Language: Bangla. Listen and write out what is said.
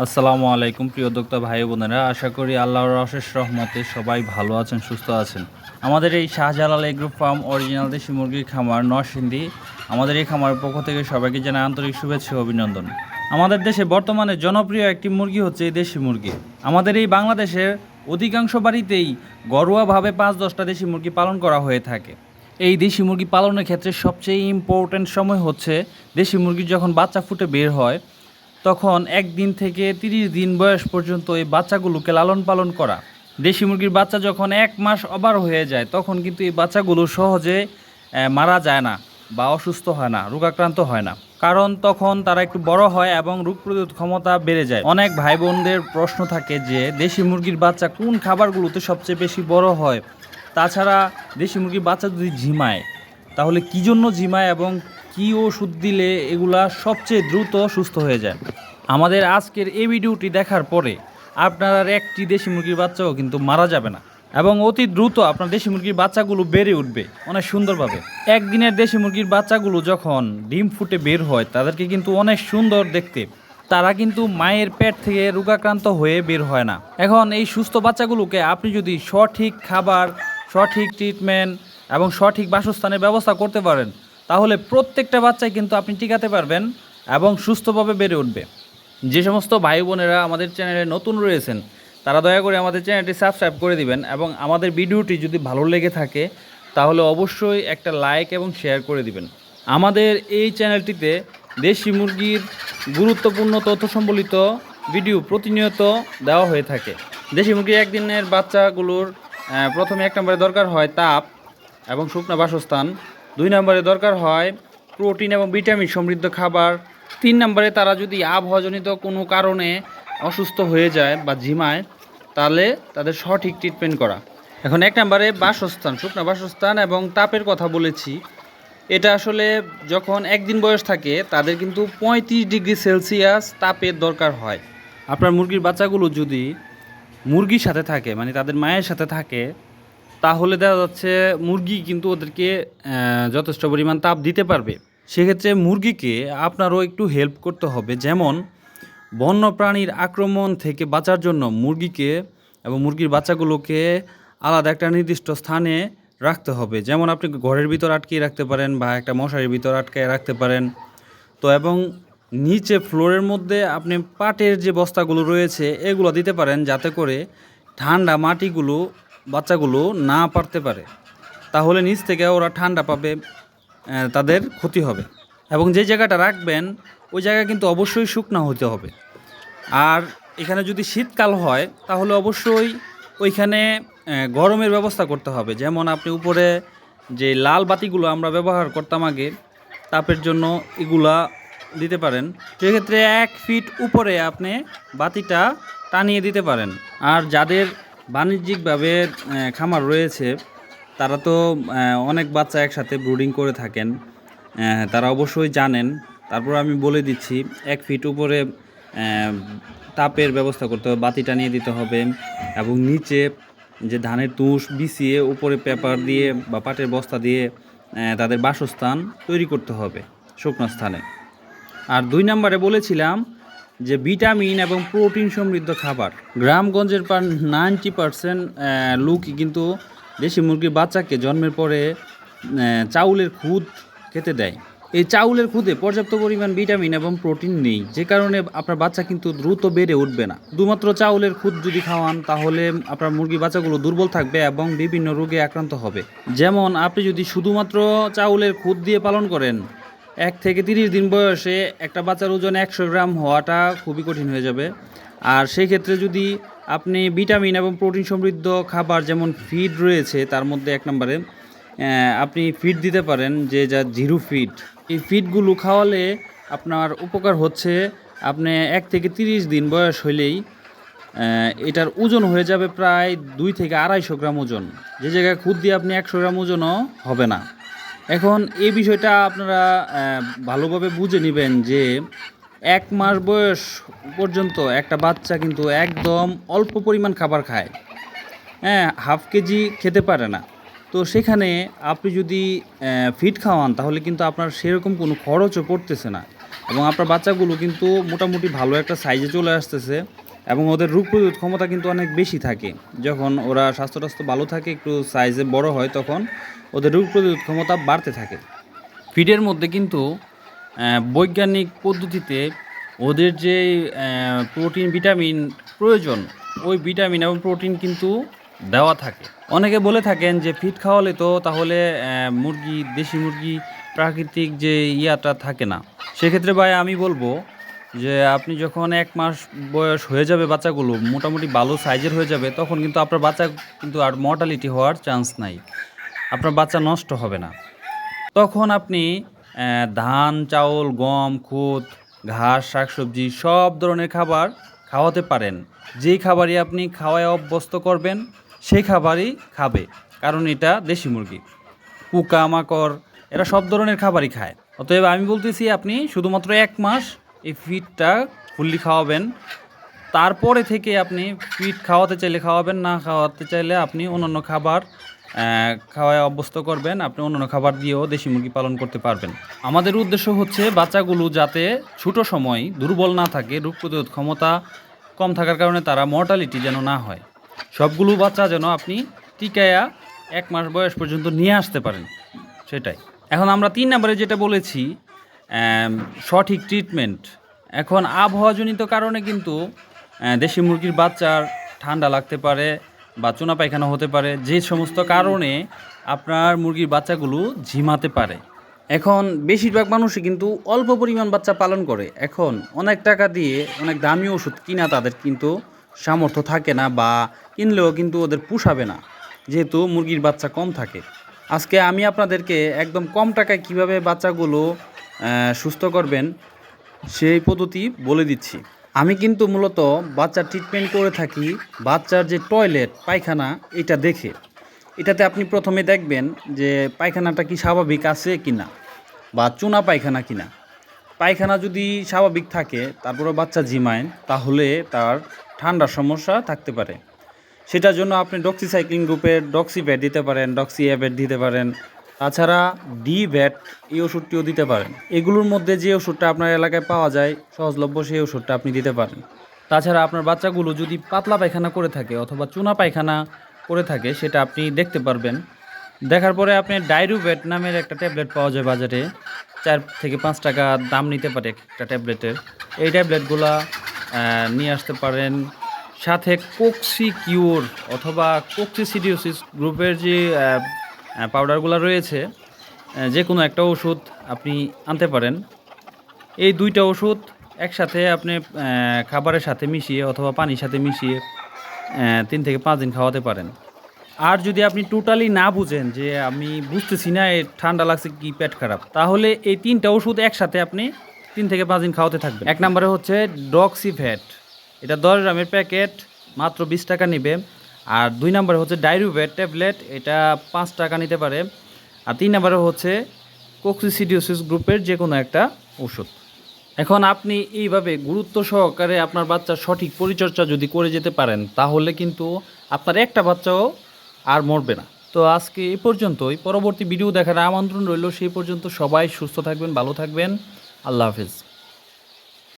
আসসালামু আলাইকুম, প্রিয় উদ্যোক্তা ভাই বোনেরা। আশা করি আল্লাহর অশেষ রহমতে সবাই ভালো আছেন, সুস্থ আছেন। আমাদের এই শাহজালাল এগ্রো ফার্ম অরিজিনাল দেশি মুরগির খামার নরসিংদী। আমাদের এই খামারের পক্ষ থেকে সবাইকে জানাই আন্তরিক শুভেচ্ছা অভিনন্দন। আমাদের দেশে বর্তমানে জনপ্রিয় একটি মুরগি হচ্ছে এই দেশি মুরগি। আমাদের এই বাংলাদেশের অধিকাংশ বাড়িতেই ঘরোয়াভাবে পাঁচ দশটা দেশি মুরগি পালন করা হয়ে থাকে। এই দেশি মুরগি পালনের ক্ষেত্রে সবচেয়ে ইম্পর্ট্যান্ট সময় হচ্ছে দেশি মুরগির যখন বাচ্চা ফুটে বের হয় তখন একদিন থেকে তিরিশ দিন বয়স পর্যন্ত এই বাচ্চাগুলোকে লালন পালন করা। দেশি মুরগির বাচ্চা যখন এক মাস অবার হয়ে যায়, তখন কিন্তু এই বাচ্চাগুলো সহজে মারা যায় না বা অসুস্থ হয় না, রোগাক্রান্ত হয় না। কারণ তখন তারা একটু বড় হয় এবং রোগ প্রতিরোধ ক্ষমতা বেড়ে যায়। অনেক ভাই বোনদের প্রশ্ন থাকে যে, দেশি মুরগির বাচ্চা কোন খাবারগুলোতে সবচেয়ে বেশি বড় হয়? তাছাড়া দেশি মুরগির বাচ্চা যদি ঝিমায়, তাহলে কি জন্য ঝিমায় এবং কি ওষুধ দিলে এগুলা সবচেয়ে দ্রুত সুস্থ হয়ে যায়। আমাদের আজকের এই ভিডিওটি দেখার পরে আপনার আর একটি দেশি মুরগির বাচ্চাও কিন্তু মারা যাবে না এবং অতি দ্রুত আপনার দেশি মুরগির বাচ্চাগুলো বেড়ে উঠবে অনেক সুন্দরভাবে। একদিনের দেশি মুরগির বাচ্চাগুলো যখন ডিম ফুটে বের হয়, তাদেরকে কিন্তু অনেক সুন্দর দেখতে। তারা কিন্তু মায়ের পেট থেকে রোগাক্রান্ত হয়ে বের হয় না। এখন এই সুস্থ বাচ্চাগুলোকে আপনি যদি সঠিক খাবার, সঠিক ট্রিটমেন্ট এবং সঠিক বাসস্থানের ব্যবস্থা করতে পারেন তাহলে প্রত্যেকটা বাচ্চাই কিন্তু আপনি টিকাতে পারবেন এবং সুস্থভাবে বেড়ে উঠবে। যে সমস্ত ভাই বোনেরা আমাদের চ্যানেলে নতুন রয়েছেন, তারা দয়া করে আমাদের চ্যানেলটি সাবস্ক্রাইব করে দিবেন এবং আমাদের ভিডিওটি যদি ভালো লেগে থাকে, তাহলে অবশ্যই একটা লাইক এবং শেয়ার করে দিবেন। আমাদের এই চ্যানেলটিতে দেশি মুরগির গুরুত্বপূর্ণ তথ্য সম্বলিত ভিডিও প্রতিনিয়ত দেওয়া হয়ে থাকে। দেশি মুরগির একদিনের বাচ্চাগুলোর প্রথমে এক নম্বরে দরকার হয় তাপ এবং শুকনো বাসস্থান। দুই নম্বরে দরকার হয় প্রোটিন এবং ভিটামিন সমৃদ্ধ খাবার। তিন নম্বরে তারা যদি আবহাওয়াজনিত কোনো কারণে অসুস্থ হয়ে যায় বা ঝিমায়, তাহলে তাদের সঠিক ট্রিটমেন্ট করা। এখন এক নম্বরে বাসস্থান, শুকনো বাসস্থান এবং তাপের কথা বলেছি। এটা আসলে যখন একদিন বয়স থাকে, তাদের কিন্তু পঁয়ত্রিশ ডিগ্রি সেলসিয়াস তাপের দরকার হয়। আপনার মুরগির বাচ্চাগুলো যদি মুরগির সাথে থাকে মানে তাদের মায়ের সাথে থাকে তাহলে দেখা যাচ্ছে মুরগি কিন্তু ওদেরকে যথেষ্ট পরিমাণ তাপ দিতে পারবে। সেক্ষেত্রে মুরগিকে আপনারও একটু হেল্প করতে হবে। যেমন বন্য প্রাণীর আক্রমণ থেকে বাঁচার জন্য মুরগিকে এবং মুরগির বাচ্চাগুলোকে আলাদা একটা নির্দিষ্ট স্থানে রাখতে হবে। যেমন, আপনি ঘরের ভিতর আটকিয়ে রাখতে পারেন বা একটা মশারির ভিতর আটকায় রাখতে পারেন। তো এবং নিচে ফ্লোরের মধ্যে আপনি পাটের যে বস্তাগুলো রয়েছে, এগুলো দিতে পারেন যাতে করে ঠান্ডা মাটিগুলো বাচ্চাগুলো না পারতে পারে, তাহলে নিচ থেকে ওরা ঠান্ডা পাবে তাদের ক্ষতি হবে। এবং যে জায়গাটা রাখবেন, ওই জায়গা কিন্তু অবশ্যই শুকনো হতে হবে। আর এখানে যদি শীতকাল হয়, তাহলে অবশ্যই ওইখানে গরমের ব্যবস্থা করতে হবে। যেমন আপনি উপরে যে লাল বাতিগুলো আমরা ব্যবহার করতাম আগে, তাপের জন্য এগুলা দিতে পারেন। সেক্ষেত্রে এক ফিট উপরে আপনি বাতিটা টানিয়ে দিতে পারেন। আর যাদের বাণিজ্যিকভাবে খামার রয়েছে। তারা তো অনেক বাচ্চা একসাথে ব্রুডিং করে থাকেন। তারা অবশ্যই জানেন। তারপর আমি বলে দিচ্ছি, এক ফিট উপরে তাপের ব্যবস্থা করতে হবে বাতি টানিয়ে দিতে হবে এবং নিচে যে ধানের তুষ বিছিয়ে উপরে পেপার দিয়ে বা পাটের বস্তা দিয়ে তাদের বাসস্থান তৈরি করতে হবে, শুকনো স্থানে। আর দুই নম্বরে বলেছিলাম যে ভিটামিন এবং প্রোটিন সমৃদ্ধ খাবার। গ্রামগঞ্জের প্রায় নাইনটি পারসেন্ট লোকই কিন্তু দেশি মুরগির বাচ্চাকে জন্মের পরে চাউলের খুদ খেতে দেয়। এই চাউলের খুদে পর্যাপ্ত পরিমাণ ভিটামিন এবং প্রোটিন নেই। যে কারণে আপনার বাচ্চা কিন্তু দ্রুত বেড়ে উঠবে না। শুধুমাত্র চাউলের খুদ যদি খাওয়ান, তাহলে আপনার মুরগি বাচ্চাগুলো দুর্বল থাকবে এবং বিভিন্ন রোগে আক্রান্ত হবে। যেমন আপনি যদি শুধুমাত্র চাউলের খুদ দিয়ে পালন করেন এক থেকে তিরিশ দিন বয়সে একটা বাচ্চার ওজন একশো গ্রাম হওয়াটা খুবই কঠিন হয়ে যাবে। আর সেই ক্ষেত্রে যদি আপনি ভিটামিন এবং প্রোটিন সমৃদ্ধ খাবার যেমন ফিড রয়েছে, তার মধ্যে এক নম্বরে আপনি ফিড দিতে পারেন যে যা জিরো ফিড। এই ফিডগুলো খাওয়ালে আপনার উপকার হচ্ছে, আপনি এক থেকে তিরিশ দিন বয়স হইলেই এটার ওজন হয়ে যাবে প্রায় দুই থেকে আড়াইশো গ্রাম ওজন। যে জায়গায় খুদ দিয়ে আপনি একশো গ্রাম ওজনও হবে না। এখন এই বিষয়টা আপনারা ভালোভাবে বুঝে নেবেন যে এক মাস বয়স পর্যন্ত একটা বাচ্চা কিন্তু একদম অল্প পরিমাণ খাবার খায়। হ্যাঁ হাফ কেজি খেতে পারে না। তো সেখানে আপনি যদি ফিড খাওয়ান, তাহলে কিন্তু আপনার সেরকম কোনো খরচও পড়তেছে না। এবং আপনার বাচ্চাগুলো কিন্তু মোটামুটি ভালো একটা সাইজে চলে আসতেছে। এবং ওদের রোগ প্রতিরোধ ক্ষমতা কিন্তু অনেক বেশি থাকে। যখন ওরা স্বাস্থ্য টাস্থ্য ভালো থাকে, একটু সাইজে বড় হয়, তখন ওদের রোগ প্রতিরোধ ক্ষমতা বাড়তে থাকে। ফিডের মধ্যে কিন্তু বৈজ্ঞানিক পদ্ধতিতে ওদের যে প্রোটিন ভিটামিন প্রয়োজন, ওই ভিটামিন এবং প্রোটিন কিন্তু দেওয়া থাকে। অনেকে বলে থাকেন যে ফিড খাওয়ালে তো তাহলে মুরগি, দেশি মুরগি প্রাকৃতিক যে ইয়াটা থাকে না। সেক্ষেত্রে ভাই আমি বলব যে আপনি যখন এক মাস বয়স হয়ে যাবে বাচ্চাগুলো, মোটামুটি ভালো সাইজের হয়ে যাবে, তখন কিন্তু আপনার বাচ্চা কিন্তু আর মর্টালিটি হওয়ার চান্স নাই। আপনার বাচ্চা নষ্ট হবে না। তখন আপনি ধান, চাউল, গম, খুদ, ঘাস, শাকসবজি সব ধরনের খাবার খাওয়াতে পারেন। যেই খাবারই আপনি খাওয়ায় অভ্যস্ত করবেন, সেই খাবারই খাবে। কারণ এটা দেশি মুরগি। পোকা, মাকড়, এরা সব ধরনের খাবারই খায়। অতএব আমি বলতেছি আপনি শুধুমাত্র এক মাস এই ফিডটা ফুললি খাওয়াবেন। তারপরে থেকে আপনি ফিড খাওয়াতে চাইলে খাওয়াবেন, না খাওয়াতে চাইলে আপনি অন্যান্য খাবার খাওয়ায় অভ্যস্ত করবেন। আপনি অন্যান্য খাবার দিয়েও দেশি মুরগি পালন করতে পারবেন। আমাদের উদ্দেশ্য হচ্ছে বাচ্চাগুলো যাতে ছোট সময় দুর্বল না থাকে, রোগ প্রতিরোধ ক্ষমতা কম থাকার কারণে তারা মর্টালিটি যেন না হয়। সবগুলো বাচ্চা যেন আপনি টিকায়া এক মাস বয়স পর্যন্ত নিয়ে আসতে পারেন। সেটাই। এখন আমরা তিন নম্বরে যেটা বলেছি সঠিক ট্রিটমেন্ট এখন আবহাওয়াজনিত কারণে কিন্তু দেশি মুরগির বাচ্চার ঠান্ডা লাগতে পারে বা চুনা পায়খানা হতে পারে, যে সমস্ত কারণে আপনার মুরগির বাচ্চাগুলো ঝিমাতে পারে। এখন বেশিরভাগ মানুষই কিন্তু অল্প পরিমাণ বাচ্চা পালন করে। এখন অনেক টাকা দিয়ে অনেক দামি ওষুধ কিনা তাদের কিন্তু সামর্থ্য থাকে না বা কিনলেও কিন্তু ওদের পুষাবে না, যেহেতু মুরগির বাচ্চা কম থাকে। আজকে আমি আপনাদেরকে একদম কম টাকায় কীভাবে বাচ্চাগুলো সুস্থ করবেন, সেই পদ্ধতি বলে দিচ্ছি। আমি কিন্তু মূলত বাচ্চার ট্রিটমেন্ট করে থাকি, বাচ্চার যে টয়লেট পায়খানা, এটা দেখে। এটাতে আপনি প্রথমে দেখবেন যে পায়খানাটা কি স্বাভাবিক আছে কি না বা চুনা পায়খানা কিনা। পায়খানা যদি স্বাভাবিক থাকে তারপরে বাচ্চা জিমায় তাহলে তার ঠান্ডার সমস্যা থাকতে পারে। সেটার জন্য আপনি ডক্সিসাইক্লিন গ্রুপের ডক্সি ভ্যাট দিতে পারেন ডক্সি অ্যাভেট দিতে পারেন তাছাড়া ডি ভ্যাট এই ওষুধটিও দিতে পারেন। এগুলোর মধ্যে যে ওষুধটা আপনার এলাকায় পাওয়া যায়, সহজলভ্য সেই ওষুধটা আপনি দিতে পারেন। তাছাড়া আপনার বাচ্চাগুলো যদি পাতলা পায়খানা করে থাকে অথবা চুনা পায়খানা করে থাকে, সেটা আপনি দেখতে পারবেন। দেখার পরে আপনি ডাইরুভেট নামের একটা ট্যাবলেট পাওয়া যায় বাজারে। চার থেকে পাঁচ টাকা দাম নিতে পারে একটা ট্যাবলেটের। এই ট্যাবলেটগুলা নিয়ে আসতে পারেন। সাথে কোক্সি কিউর অথবা কোক্সিসিডিওসিস গ্রুপের যে পাউডারগুলো রয়েছে যে কোনো একটা ওষুধ আপনি আনতে পারেন। এই দুইটা ওষুধ একসাথে আপনি খাবারের সাথে মিশিয়ে অথবা পানির সাথে মিশিয়ে তিন থেকে পাঁচ দিন খাওয়াতে পারেন। আর যদি আপনি টোটালি না বুঝেন যে আমি বুঝতেছি না এ ঠান্ডা লাগছে কি, পেট খারাপ, তাহলে এই তিনটা ওষুধ একসাথে আপনি তিন থেকে পাঁচ দিন খাওয়াতে থাকবেন। এক নম্বরে হচ্ছে ডক্সিভ্যাট এটা দশ গ্রামের প্যাকেট, মাত্র বিশ টাকা নেবে। আর দুই নম্বরে হচ্ছে ডাইরুভেট ট্যাবলেট, এটা পাঁচ টাকা নিতে পারে। আর তিন নম্বরে হচ্ছে কোক্সিসিডিওসিস গ্রুপের যে কোনো একটা ওষুধ। এখন আপনি এইভাবে গুরুত্ব সহকারে আপনার বাচ্চার সঠিক পরিচর্যা যদি করে যেতে পারেন, তাহলে কিন্তু আপনার একটা বাচ্চাও আর মরবে না। তো আজকে এ পর্যন্তই। পরবর্তী ভিডিও দেখার আমন্ত্রণ রইল। সেই পর্যন্ত সবাই সুস্থ থাকবেন, ভালো থাকবেন। আল্লাহ হাফিজ।